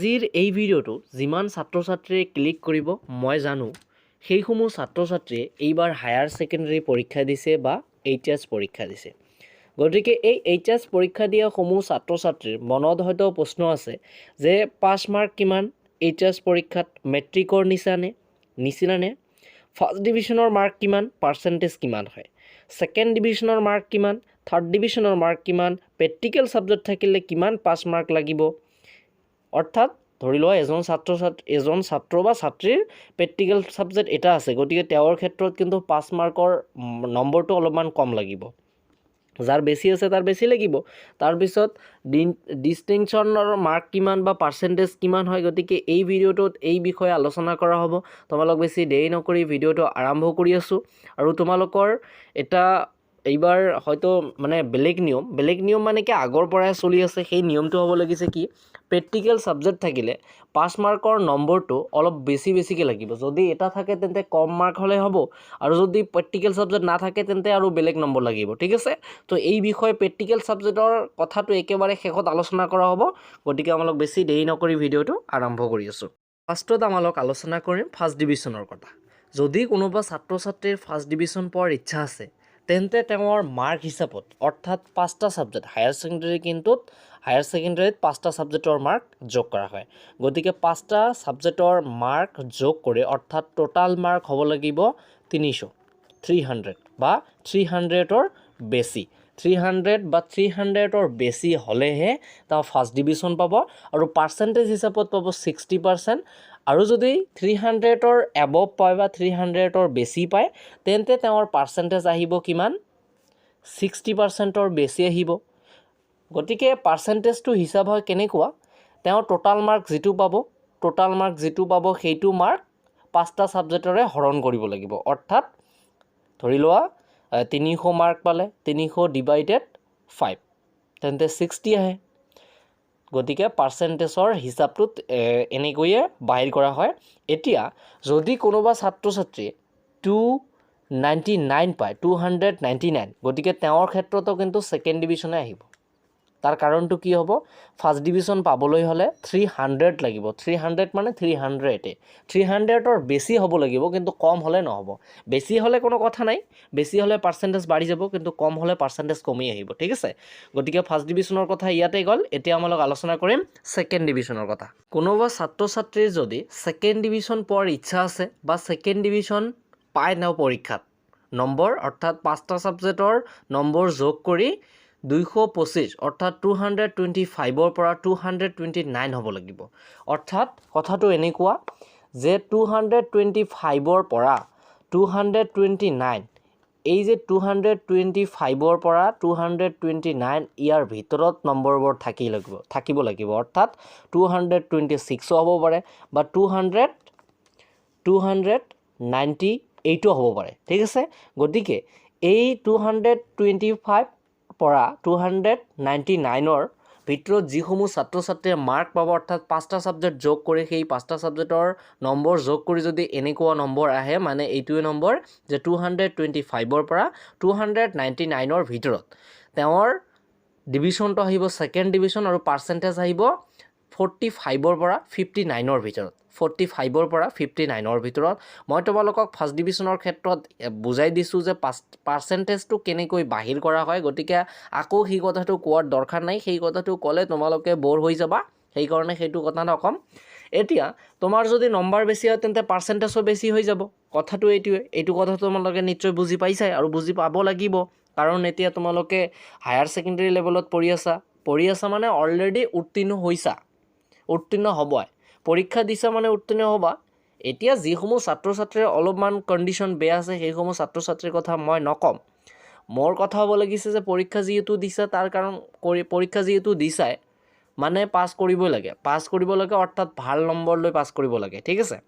আজিৰ এই ভিডিঅ'টো যিমান ছাত্ৰ ছাত্ৰীয়ে ক্লিক কৰিব, মই জানো, সেইসমূহ ছাত্ৰ ছাত্ৰীয়ে এইবাৰ হায়াৰ ছেকেণ্ডেৰী পৰীক্ষা দিছে বা এইচ এছ পৰীক্ষা দিছে। গতিকে এই এইচ এছ পৰীক্ষা দিয়া সমূহ ছাত্ৰ ছাত্ৰীৰ মনত হয়তো প্ৰশ্ন আছে যে পাছ মাৰ্ক কিমান? এইচ এছ পৰীক্ষাত মেট্ৰিকৰ নিচিনানে নিচিনানে ফাৰ্ষ্ট ডিভিজনৰ মাৰ্ক কিমান? পাৰ্চেণ্টেজ কিমান হয়? ছেকেণ্ড ডিভিজনৰ মাৰ্ক কিমান? থাৰ্ড ডিভিজনৰ মাৰ্ক কিমান? প্ৰেক্টিকেল ছাবজেক্ট থাকিলে কিমান পাছ মাৰ্ক লাগিব? অৰ্থাৎ ধৰি লোৱা এজন ছাত্ৰ ছাত্ৰী এজন ছাত্ৰ বা ছাত্ৰীৰ প্ৰেক্টিকেল ছাবজেক্ট এটা আছে, গতিকে তেওঁৰ ক্ষেত্ৰত কিন্তু পাছ মাৰ্কৰ নম্বৰটো অলপমান কম লাগিব। যাৰ বেছি আছে তাৰ বেছি লাগিব। তাৰপিছত ডিষ্টিংশ্যনৰ মাৰ্ক কিমান বা পাৰ্চেণ্টেজ কিমান হয়, গতিকে এই ভিডিঅ'টোত এই বিষয়ে আলোচনা কৰা হ'ব। তোমালোক বেছি দেৰি নকৰি ভিডিঅ'টো আৰম্ভ কৰি আছোঁ। আৰু তোমালোকৰ এটা এইবাৰ হয়তো মানে বেলেগ নিয়ম বেলেগ নিয়ম মানে কি আগৰ পৰাই চলি আছে, সেই নিয়মটো হ'ব লাগিছে কি প্ৰেক্টিকেল ছাবজেক্ট থাকিলে পাছ মাৰ্কৰ নম্বৰটো অলপ বেছি বেছিকৈ লাগিব। যদি এটা থাকে তেন্তে কম মাৰ্ক হ'লে হ'ব আৰু যদি প্ৰেক্টিকেল ছাবজেক্ট নাথাকে তেন্তে আৰু বেলেগ নম্বৰ লাগিব, ঠিক আছে? তো এই বিষয়ে প্ৰেক্টিকেল ছাবজেক্টৰ কথাটো একেবাৰে শেষত আলোচনা কৰা হ'ব, গতিকে আমালোক বেছি দেৰি নকৰি ভিডিঅ'টো আৰম্ভ কৰি আছোঁ। ফাৰ্ষ্টত আমালোক আলোচনা কৰিম ফাৰ্ষ্ট ডিভিজনৰ কথা। যদি কোনোবা ছাত্ৰ ছাত্ৰীৰ ফাৰ্ষ্ট ডিভিজন পোৱাৰ ইচ্ছা আছে তেন্তে তেওঁৰ মাৰ্ক হিচাপত, অৰ্থাৎ পাঁচটা ছাবজেক্ট হায়াৰ ছেকেণ্ডেৰী কিন্তুত হায়াৰ ছেকেণ্ডেৰীত পাঁচটা ছাবজেক্টৰ মাৰ্ক যোগ কৰা হয়। গতিকে পাঁচটা ছাবজেক্টৰ মাৰ্ক যোগ কৰি অৰ্থাৎ টোটাল মাৰ্ক হ'ব লাগিব তিনিশ থ্ৰী হাণ্ড্ৰেড বা থ্ৰী হাণ্ড্ৰেডৰ বেছি। থ্ৰী হাণ্ড্ৰেড বা থ্ৰী হাণ্ড্ৰেডৰ বেছি হ'লেহে তেওঁ ফাৰ্ষ্ট ডিভিজন পাব আৰু পাৰ্চেণ্টেজ হিচাপত পাব ছিক্সটি পাৰ্চেণ্ট আৰু যদি থ্ৰী হাণ্ড্ৰেডৰ এবভ পায় বা থ্ৰী হাণ্ড্ৰেডৰ বেছি পায়, তেন্তে তেওঁৰ পাৰ্চেণ্টেজ আহিব কিমান? ছিক্সটি পাৰ্চেণ্টৰ বেছি আহিব। গতিকে পাৰ্চেণ্টেজটো হিচাপ হয় কেনেকুৱা? তেওঁ টোটাল মাৰ্ক যিটো পাব টোটাল মাৰ্ক যিটো পাব সেইটো মাৰ্ক পাঁচটা ছাবজেক্টৰে হৰণ কৰিব লাগিব। অৰ্থাৎ ধৰি লোৱা তিনিশ মাৰ্ক পালে তিনিশ ডিভাইডেড ফাইভ তেন্তে ছিক্সটি আহে। গতিকে পাৰ্চেণ্টেজৰ হিচাপটোত এনেকৈয়ে বাহিৰ কৰা হয়। এতিয়া, যদি কোনোবা ছাত্ৰ ছাত্ৰীয়ে টু নাইণ্টি নাইন পায় টু হাণ্ড্ৰেড নাইণ্টি নাইন গতিকে তেওঁৰ ক্ষেত্ৰতো কিন্তু ছেকেণ্ড ডিভিজনে আহিব। তাৰ কাৰণটো কি হ'ব? ফাৰ্ষ্ট ডিভিজন পাবলৈ হ'লে থ্ৰী হাণ্ড্ৰেড লাগিব। থ্ৰী হাণ্ড্ৰেড মানে থ্ৰী হাণ্ড্ৰেডে থ্ৰী হাণ্ড্ৰেডৰ বেছি হ'ব লাগিব, কিন্তু কম হ'লে নহ'ব। বেছি হ'লে কোনো কথা নাই। বেছি হ'লে পাৰ্চেণ্টেজ বাঢ়ি যাব, কিন্তু কম হ'লে পাৰ্চেণ্টেজ কমি আহিব, ঠিক আছে? গতিকে ফাৰ্ষ্ট ডিভিজনৰ কথা ইয়াতে গ'ল। এতিয়া আমালোক আলোচনা কৰিম ছেকেণ্ড ডিভিজনৰ কথা। কোনোবা ছাত্ৰ ছাত্ৰীৰ যদি ছেকেণ্ড ডিভিজন পোৱাৰ ইচ্ছা আছে বা ছেকেণ্ড ডিভিজন পায় ন পৰীক্ষাত, নম্বৰ অৰ্থাৎ পাঁচটা ছাবজেক্টৰ নম্বৰ যোগ কৰি দুইশ পঁচিছ অৰ্থাৎ টু হাণ্ড্ৰেড টুৱেণ্টি ফাইভৰ পৰা টু হাণ্ড্ৰেড টুৱেণ্টি নাইন হ'ব লাগিব। অৰ্থাৎ কথাটো এনেকুৱা যে টু হাণ্ড্ৰেড টুৱেণ্টি ফাইভৰ পৰা টু হাণ্ড্ৰেড টুৱেণ্টি নাইন এই যে টু হাণ্ড্ৰেড টুৱেণ্টি ফাইভৰ পৰা টু হাণ্ড্ৰেড টুৱেণ্টি নাইন ইয়াৰ ভিতৰত নম্বৰবোৰ থাকি লাগিব, থাকিব লাগিব। অৰ্থাৎ টু হাণ্ড্ৰেড টুৱেণ্টি ছিক্সো হ'ব পাৰে বা two hundred two hundred ninety এইটো হ'ব পাৰে। ঠিক আছে? গতিকে এই টু হাণ্ড্ৰেড টুৱেণ্টি ফাইভ পৰা টু হাণ্ড্ৰেড নাইণ্টি নাইনৰ ভিতৰত যিসমূহ ছাত্ৰ ছাত্ৰীয়ে মাৰ্ক পাব, অৰ্থাৎ পাঁচটা ছাবজেক্ট যোগ কৰি সেই পাঁচটা ছাবজেক্টৰ নম্বৰ যোগ কৰি যদি এনেকুৱা নম্বৰ আহে মানে এইটোৱে নম্বৰ যে টু হাণ্ড্ৰেড টুৱেণ্টি ফাইভৰ পৰা টু হাণ্ড্ৰেড নাইণ্টি নাইনৰ ভিতৰত। তেওঁৰ ডিভিশ্যনটো আহিব ছেকেণ্ড ডিভিশ্যন আৰু পাৰ্চেণ্টেজ আহিব ফৰ্টি ফাইভৰ পৰা ফিফটি নাইনৰ ভিতৰত। ফৰ্টি ফাইভৰ পৰা ফিফটি নাইনৰ ভিতৰত। মই তোমালোকক ফাৰ্ষ্ট ডিভিশ্যনৰ ক্ষেত্ৰত বুজাই দিছোঁ যে পাছ পাৰ্চেণ্টেজটো কেনেকৈ বাহিৰ কৰা হয়, গতিকে আকৌ সেই কথাটো কোৱাৰ দৰকাৰ নাই। সেই কথাটো ক'লে তোমালোকে ব'ৰ হৈ যাবা। সেইকাৰণে সেইটো কথা নক'ম। এতিয়া, তোমাৰ যদি নম্বৰ বেছি হয়, তেন্তে পাৰ্চেণ্টেজো বেছি হৈ যাব। কথাটো এইটোৱে। এইটো কথা তোমালোকে নিশ্চয় বুজি পাইছাই আৰু বুজি পাব লাগিব। কাৰণ এতিয়া তোমালোকে হায়াৰ ছেকেণ্ডেৰী লেভেলত পঢ়ি আছা। পঢ়ি আছা মানে অলৰেডি উত্তীৰ্ণ হৈছা। উত্তীৰ্ণ হ'বাই। পৰীক্ষা দিছা মানে উত্তীৰ্ণ হ'বা। এতিয়া যিসমূহ ছাত্ৰ ছাত্ৰীৰ অলপমান কণ্ডিশ্যন বেয়া আছে, সেইসমূহ ছাত্ৰ ছাত্ৰীৰ কথা মই নক'ম। মোৰ কথা হ'ব লাগিছে যে পৰীক্ষা যিহেতু দিছা, তাৰ কাৰণ কৰি পৰীক্ষা যিহেতু দিছাই মানে পাছ কৰিবই লাগে। পাছ কৰিব লাগে অৰ্থাৎ ভালো নম্বৰ লৈ পাছ কৰিব লাগে, ঠিক আছে?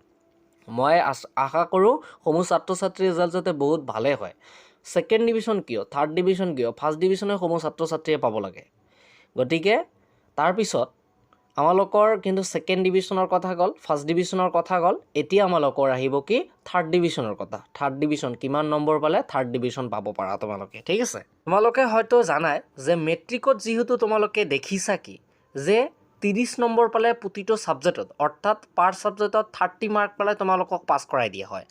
মই আশা কৰোঁ সমূহ ছাত্ৰ ছাত্ৰীৰ ৰিজাল্ট যাতে বহুত ভালে হয়। ছেকেণ্ড ডিভিজন কিয়? থাৰ্ড ডিভিজন কিয়? ফাৰ্ষ্ট ডিভিজনে সমূহ ছাত্ৰ ছাত্ৰীয়ে পাব লাগে। গতিকে, তাৰপিছত আমালোকৰ কিন্তু ছেকেণ্ড ডিভিজনৰ কথা গ'ল ফাৰ্ষ্ট ডিভিজনৰ কথা গ'ল, এতিয়া আমালোকৰ আহিব কি থাৰ্ড ডিভিজনৰ কথা। থাৰ্ড ডিভিজন কিমান নম্বৰ পালে থাৰ্ড ডিভিজন পাব পাৰা তোমালোকে, ঠিক আছে? তোমালোকে হয়তো জানাই যে মেট্ৰিকত যিহেতু তোমালোকে দেখিছা কি, যে ত্ৰিছ নম্বৰ পালে প্ৰতিটো ছাবজেক্টত অৰ্থাৎ পাৰ ছাবজেক্টত থাৰ্টি মাৰ্ক পালে তোমালোকক পাছ কৰাই দিয়া হয়।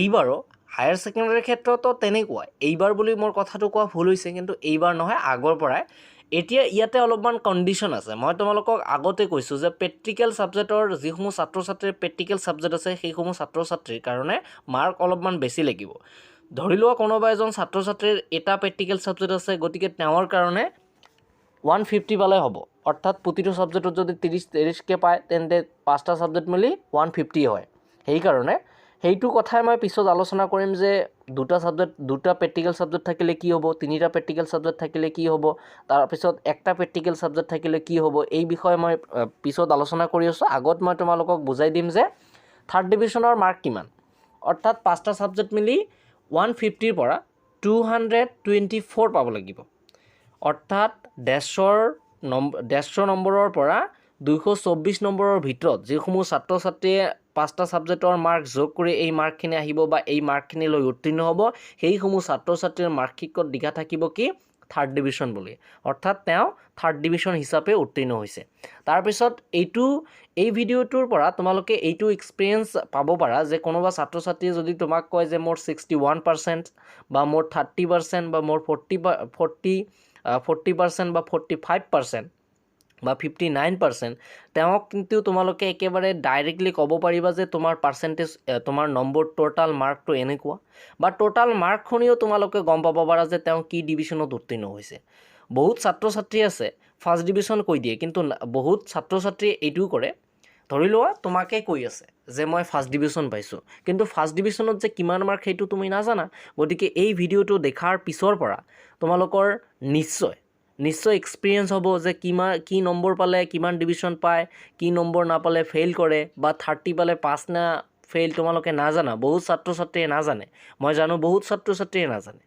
এইবাৰো হায়াৰ ছেকেণ্ডেৰীৰ ক্ষেত্ৰতো তেনেকুৱাই এইবাৰ বুলি মোৰ কথাটো কোৱা ভুল হৈছে, কিন্তু এইবাৰ নহয়, আগৰ পৰাই এতিয়া ইয়াতে অলপমান কণ্ডিশ্যন আছে। মই তোমালোকক আগতে কৈছোঁ যে প্ৰেক্টিকেল ছাবজেক্টৰ যিসমূহ ছাত্ৰ ছাত্ৰীৰ প্ৰেক্টিকেল ছাবজেক্ট আছে, সেইসমূহ ছাত্ৰ ছাত্ৰীৰ কাৰণে মাৰ্ক অলপমান বেছি লাগিব। ধৰি লোৱা কোনোবা এজন ছাত্ৰ ছাত্ৰীৰ এটা প্ৰেক্টিকেল ছাবজেক্ট আছে, গতিকে তেওঁৰ কাৰণে ওৱান ফিফটি পালে হ'ব। অৰ্থাৎ প্ৰতিটো ছাবজেক্টত যদি ত্ৰিছ ত্ৰিছকৈ পায়, তেন্তে পাঁচটা ছাবজেক্ট মিলি ওৱান ফিফটি হয়। সেইকাৰণে, সেইটো কথাই মই পিছত আলোচনা কৰিম যে দুটা ছাবজেক্ট দুটা প্ৰেক্টিকেল ছাবজেক্ট থাকিলে কি হ'ব, তিনিটা প্ৰেক্টিকেল ছাবজেক্ট থাকিলে কি হ'ব, তাৰপিছত একটা প্ৰেক্টিকেল ছাবজেক্ট থাকিলে কি হ'ব, এই বিষয়ে মই পিছত আলোচনা কৰি আছোঁ। আগত মই তোমালোকক বুজাই দিম যে থাৰ্ড ডিভিজনৰ মাৰ্ক কিমান। অৰ্থাৎ পাঁচটা ছাবজেক্ট মিলি ওৱান ফিফটিৰ পৰা টু হাণ্ড্ৰেড টুৱেণ্টি ফ'ৰ পাব লাগিব। অৰ্থাৎ ডেৰশৰ নম্বৰ ডেৰশ নম্বৰৰ পৰা দুইশ চৌব্বিছ নম্বৰৰ ভিতৰত যিসমূহ ছাত্ৰ ছাত্ৰীয়ে পাঁচটা ছাবজেক্টৰ মাৰ্ক যোগ কৰি এই মাৰ্কখিনি আহিব বা এই মাৰ্কখিনি লৈ উত্তীৰ্ণ হ'ব, সেইসমূহ ছাত্ৰ ছাত্ৰীৰ মাৰ্কশিটত লিখা থাকিব কি? থাৰ্ড ডিভিজন বুলি। অৰ্থাৎ তেওঁ থাৰ্ড ডিভিজন হিচাপে উত্তীৰ্ণ হৈছে। তাৰপিছত এইটো, এই ভিডিঅ'টোৰ পৰা তোমালোকে এইটো এক্সপিৰিয়েঞ্চ পাব পাৰা যে কোনোবা ছাত্ৰ ছাত্ৰীয়ে যদি তোমাক কয় যে মোৰ ছিক্সটি ওৱান পাৰ্চেণ্ট বা মোৰ থাৰ্টি পাৰ্চেণ্ট বা মোৰ ফৰ্টি ফৰ্টি ফৰ্টি পাৰ্চেণ্ট বা ফৰ্টি ফাইভ পাৰ্চেণ্ট বা ফিফটি নাইন পাৰ্চেণ্ট তেওঁক কিন্তু তোমালোকে একেবাৰে ডাইৰেক্টলি ক'ব পাৰিবা যে তোমাৰ পাৰ্চেণ্টেজ তোমাৰ নম্বৰ ট'টাল মাৰ্কটো এনেকুৱা। বা ট'টাল মাৰ্ক শুনিও তোমালোকে গম পাব পাৰা যে তেওঁ কি ডিভিশ্যনত উত্তীৰ্ণ হৈছে। বহুত ছাত্ৰ ছাত্ৰী আছে ফাৰ্ষ্ট ডিভিশ্যন কৈ দিয়ে, কিন্তু বহুত ছাত্ৰ ছাত্ৰীয়ে এইটোও কৰে। ধৰি লোৱা, তোমাকে কৈ আছে যে মই ফাৰ্ষ্ট ডিভিশ্যন পাইছোঁ। কিন্তু ফাৰ্ষ্ট ডিভিশ্যনত যে কিমান মাৰ্ক সেইটো তুমি নাজানা। গতিকে এই ভিডিঅ'টো দেখাৰ পিছৰ পৰা তোমালোকৰ নিশ্চয় নিশ্চয় এক্সপিৰিয়েঞ্চ হ'ব যে কিমান কি নম্বৰ পালে, কিমান ডিভিশ্যন পায়, কি নম্বৰ নাপালে ফেইল কৰে, বা থাৰ্টি পালে পাছ না ফেইল তোমালোকে নাজানা, বহুত ছাত্ৰ ছাত্ৰীয়ে নাজানে। মই জানো বহুত ছাত্ৰ ছাত্ৰীয়ে নাজানে।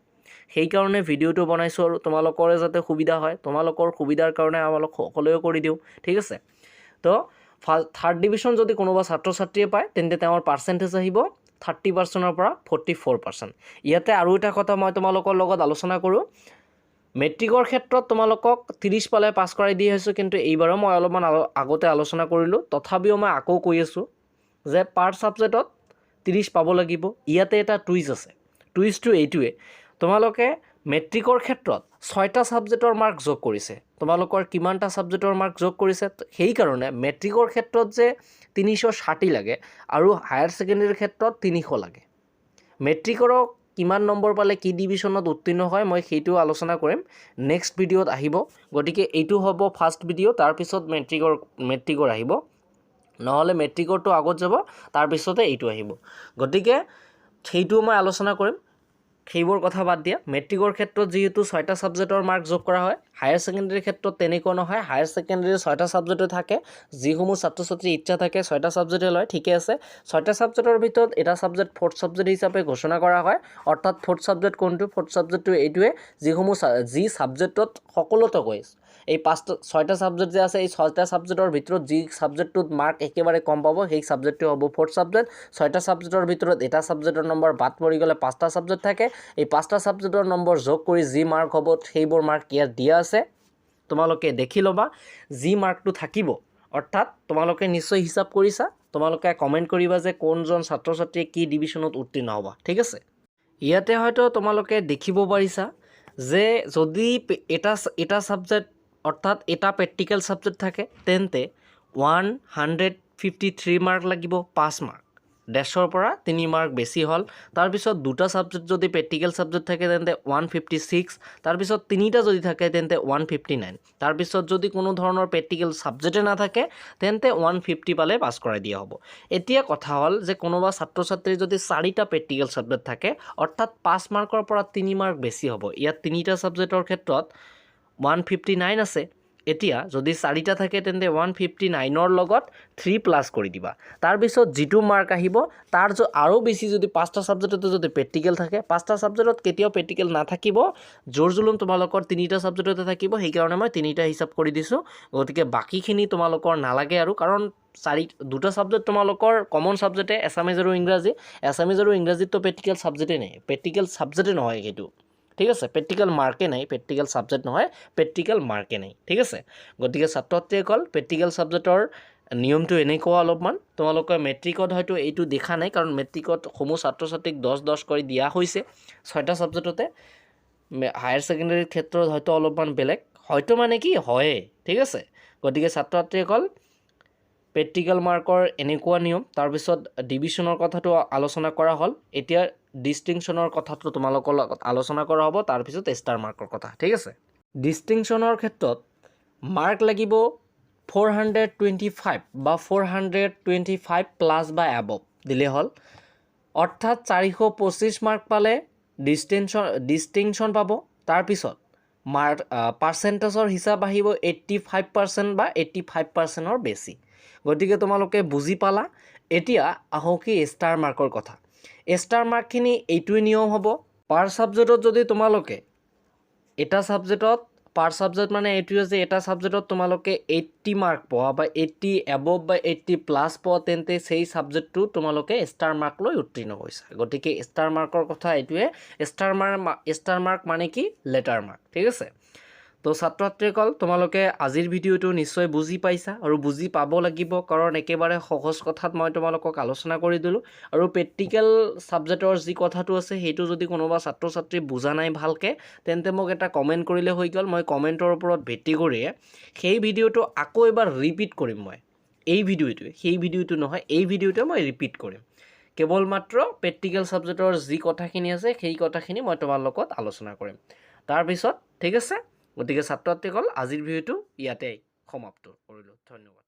সেইকাৰণে ভিডিঅ'টো বনাইছোঁ আৰু তোমালোকৰে যাতে সুবিধা হয়, তোমালোকৰ সুবিধাৰ কাৰণে আমালোক সকলোৱে কৰি দিওঁ, ঠিক আছে? তো থাৰ্ড ডিভিশ্যন যদি কোনোবা ছাত্ৰ ছাত্ৰীয়ে পায়, তেন্তে তেওঁৰ পাৰ্চেণ্টেজ আহিব থাৰ্টি পাৰ্চেণ্টৰ পৰা ফৰ্টি ফ'ৰ পাৰ্চেণ্ট ইয়াতে আৰু এটা কথা মই তোমালোকৰ লগত আলোচনা কৰোঁ মেট্ৰিকৰ ক্ষেত্ৰত তোমালোকক ত্ৰিছ পালে পাছ কৰাই দি আছোঁ কিন্তু এইবাৰো মই অলপমান আগতে আলোচনা কৰিলোঁ। তথাপিও মই আকৌ কৈ আছোঁ যে পাৰ ছাবজেক্টত ত্ৰিছ পাব লাগিব। ইয়াতে এটা টুইজ আছে। টুইজটো এইটোৱে। তোমালোকে মেট্ৰিকৰ ক্ষেত্ৰত ছয়টা ছাবজেক্টৰ মাৰ্ক যোগ কৰিছে। তোমালোকৰ কিমানটা ছাবজেক্টৰ মাৰ্ক যোগ কৰিছে? সেইকাৰণে মেট্ৰিকৰ ক্ষেত্ৰত যে তিনিশ ষাঠি লাগে আৰু হায়াৰ ছেকেণ্ডেৰীৰ ক্ষেত্ৰত তিনিশ লাগে। মেট্ৰিকৰো কিমান নম্বৰ পালে কি ডিভিশ্যনত উত্তীৰ্ণ হয়, মই সেইটো আলোচনা কৰিম। নেক্সট ভিডিঅ'ত আহিব। গতিকে এইটো হ'ব ফাৰ্ষ্ট ভিডিঅ' তাৰপিছত মেট্ৰিকৰ মেট্ৰিকৰ আহিব। নহ'লে মেট্ৰিকৰটো আগত যাব তাৰপিছতে এইটো আহিব। গতিকে সেইটোও মই আলোচনা কৰিম। সেইবোৰ কথা বাদ দিয়া। মেট্ৰিকৰ ক্ষেত্ৰত যিহেতু ছয়টা ছাবজেক্টৰ মাৰ্ক যোগ কৰা হয় হায়াৰ ছেকেণ্ডেৰীৰ ক্ষেত্ৰত তেনেকুৱা নহয়। হায়াৰ ছেকেণ্ডেৰীৰ ছয়টা ছাবজেক্টে থাকে যিসমূহ ছাত্ৰ ছাত্ৰীৰ ইচ্ছা থাকে ছয়টা ছাবজেক্টে লয় ঠিকে আছে। ছয়টা ছাবজেক্টৰ ভিতৰত এটা ছাবজেক্ট ফ'ৰ্থ ছাবজেক্ট হিচাপে ঘোষণা কৰা হয় অৰ্থাৎ ফ'ৰ্থ ছাবজেক্ট কোনটো? ফ'ৰ্থ ছাবজেক্টটো এইটোৱে যিসমূহ যি ছাবজেক্টত সকলোতকৈ এই পাঁচটা ছয়টা ছাবজেক্ট যে আছে এই ছয়টা ছাবজেক্টৰ ভিতৰত যি ছাবজেক্টটোত মাৰ্ক একেবাৰে কম পাব সেই ছাবজেক্টটো হ'ব ফ'ৰ্থ ছাবজেক্ট ছয়টা ছাবজেক্টৰ ভিতৰত এটা ছাবজেক্টৰ নম্বৰ বাদ পৰি গ'লে পাঁচটা ছাবজেক্ট থাকে। এই পাঁচটা ছাবজেক্টৰ নম্বৰ যোগ কৰি যি মাৰ্ক হ'ব সেইবোৰ মাৰ্ক ইয়াত দিয়া আছে, তোমালোকে দেখি ল'বা, যি মাৰ্কটো থাকিব। অৰ্থাৎ, তোমালোকে নিশ্চয় হিচাপ কৰিছা, তোমালোকে কমেণ্ট কৰিবা যে কোনজন ছাত্ৰ ছাত্ৰীয়ে কি ডিভিশ্যনত উত্তীৰ্ণ হ'ব, ঠিক আছে? ইয়াতে হয়তো তোমালোকে দেখিব পাৰিছা যে যদি এটা এটা ছাবজেক্ট অৰ্থাৎ এটা প্ৰেক্টিকেল ছাবজেক্ট থাকে, তেন্তে one hundred fifty three mark লাগিব, পাঁচ মাৰ্ক ডেৰশৰ পৰা তিনি মাৰ্ক বেছি হ'ল। তাৰপিছত দুটা ছাবজেক্ট যদি প্ৰেক্টিকেল ছাবজেক্ট থাকে, তেন্তে ওৱান ফিফটি ছিক্স তাৰপিছত তিনিটা যদি থাকে, তেন্তে ওৱান ফিফটি নাইন তাৰপিছত যদি কোনো ধৰণৰ প্ৰেক্টিকেল ছাবজেক্টে নাথাকে, তেন্তে ওৱান ফিফটি পালে পাছ কৰাই দিয়া হ'ব। এতিয়া কথা হ'ল যে কোনোবা ছাত্ৰ ছাত্ৰীৰ যদি চাৰিটা প্ৰেক্টিকেল ছাবজেক্ট থাকে, অৰ্থাৎ পাঁচ মাৰ্কৰ পৰা তিনি মাৰ্ক বেছি হ'ব। ইয়াত তিনিটা ছাবজেক্টৰ ক্ষেত্ৰত ওৱান ফিফটি নাইন আছে। এতিয়া যদি চাৰিটা থাকে তেন্তে ওৱান ফিফটি নাইনৰ লগত থ্ৰী প্লাছ কৰি দিবা। তাৰপিছত যিটো মাৰ্ক আহিব, তাৰ আৰু বেছি যদি পাঁচটা ছাবজেক্টতো যদি প্ৰেক্টিকেল থাকে, পাঁচটা ছাবজেক্টত কেতিয়াও প্ৰেক্টিকেল নাথাকিব। জোৰ জুলুম তোমালোকৰ তিনিটা ছাবজেক্টতে থাকিব, সেইকাৰণে মই তিনিটা হিচাপ কৰি দিছোঁ। গতিকে বাকীখিনি তোমালোকৰ নালাগে আৰু, কাৰণ চাৰি দুটা ছাবজেক্ট তোমালোকৰ কমন ছাবজেক্টে এছামিজ আৰু ইংৰাজী। এছামিজ আৰু ইংৰাজীততো প্ৰেক্টিকেল ছাবজেক্টেই নাই। প্ৰেক্টিকেল ছাবজেক্টে নহয় সেইটো। ঠিক আছে? প্ৰেক্টিকেল মাৰ্কে নাই প্ৰেক্টিকেল ছাবজেক্ট নহয় প্ৰেক্টিকেল মাৰ্কে নাই, ঠিক আছে? গতিকে ছাত্ৰ ছাত্ৰীসকল প্ৰেক্টিকেল ছাবজেক্টৰ নিয়মটো এনেকুৱা অলপমান তোমালোকে মেট্ৰিকত হয়তো এইটো দেখা নাই, কাৰণ মেট্ৰিকত সমূহ ছাত্ৰ ছাত্ৰীক দহ দহ কৰি দিয়া হৈছে। ছয়টা ছাবজেক্টতে হায়াৰ ছেকেণ্ডেৰীৰ ক্ষেত্ৰত হয়তো অলপমান বেলেগ, হয়তো মানে কি, হয়ে, ঠিক আছে? গতিকে ছাত্ৰ ছাত্ৰীসকল প্ৰেক্টিকেল মাৰ্কৰ এনেকুৱা নিয়ম, তাৰপিছত ডিভিশ্যনৰ কথাটো আলোচনা কৰা হ'ল। এতিয়া ডিষ্টিংশ্যনৰ কথাটো তোমালোকৰ লগত আলোচনা কৰা হ'ব তাৰপিছত ষ্টাৰ মাৰ্কৰ কথা, ঠিক আছে? ডিষ্টিংশ্যনৰ ক্ষেত্ৰত মাৰ্ক লাগিব ফ'ৰ হাণ্ড্ৰেড টুৱেণ্টি ফাইভ বা four hundred twenty five plus বা এবভ দিলেই হ'ল। অৰ্থাৎ চাৰিশ পঁচিছ মাৰ্ক পালে ডিষ্টেনশ্যন ডিষ্টিংশ্যন পাব। তাৰপিছত মাৰ্ক পাৰ্চেণ্টেজৰ হিচাপ আহিব এইট্টি ফাইভ পাৰ্চেণ্ট বা এইট্টি ফাইভ পাৰ্চেণ্টৰ বেছি। গতিকে তোমালোকে বুজি পালা। এতিয়া আহোঁ কি ষ্টাৰ মাৰ্কৰ কথা। ষ্টাৰ মাৰ্কখিনি এইটোৱে নিয়ম হ'ব। পাৰ ছাবজেক্টত যদি তোমালোকে, এটা ছাবজেক্টত পাৰ ছাবজেক্ট মানে এইটোৱে যে এটা ছাবজেক্টত তোমালোকে এইট্টি মাৰ্ক পোৱা বা এইট্টি এবভ বা এইট্টি প্লাছ পোৱা তেন্তে সেই ছাবজেক্টটো তোমালোকে ষ্টাৰ মাৰ্ক লৈ উত্তীৰ্ণ হৈছা গতিকে ষ্টাৰ মাৰ্কৰ কথা এইটোৱে ষ্টাৰ মাৰ্ক ষ্টাৰ মাৰ্ক মানে কি? লেটাৰ মাৰ্ক, ঠিক আছে? তো ছাত্ৰ ছাত্ৰীসকল তোমালোকে আজিৰ ভিডিঅ'টো নিশ্চয় বুজি পাইছা আৰু বুজি পাব লাগিব, কাৰণ একেবাৰে সহজ কথাত মই তোমালোকক আলোচনা কৰি দিলোঁ আৰু প্ৰেক্টিকেল ছাবজেক্টৰ যি কথাটো আছে, সেইটো যদি কোনোবা ছাত্ৰ ছাত্ৰী বুজা নাই ভালকৈ, তেন্তে মোক এটা কমেণ্ট কৰিলে হৈ গ'ল। মই কমেণ্টৰ ওপৰত ভিত্তি কৰিয়ে সেই ভিডিঅ'টো আকৌ এবাৰ ৰিপিট কৰিম মই। এই ভিডিঅ'টোৱে, সেই ভিডিঅ'টো নহয়, এই ভিডিঅ'টোৱে মই ৰিপিট কৰিম। কেৱল মাত্ৰ প্ৰেক্টিকেল ছাবজেক্টৰ যি কথাখিনি আছে, সেই কথাখিনি মই তোমাৰ লগত আলোচনা কৰিম। তাৰপিছত, ঠিক আছে? গতিকে ছাত্ৰ ছাত্ৰীসকল আজিৰ ভিডিঅ'টো ইয়াতে সমাপ্ত কৰিলোঁ। ধন্যবাদ।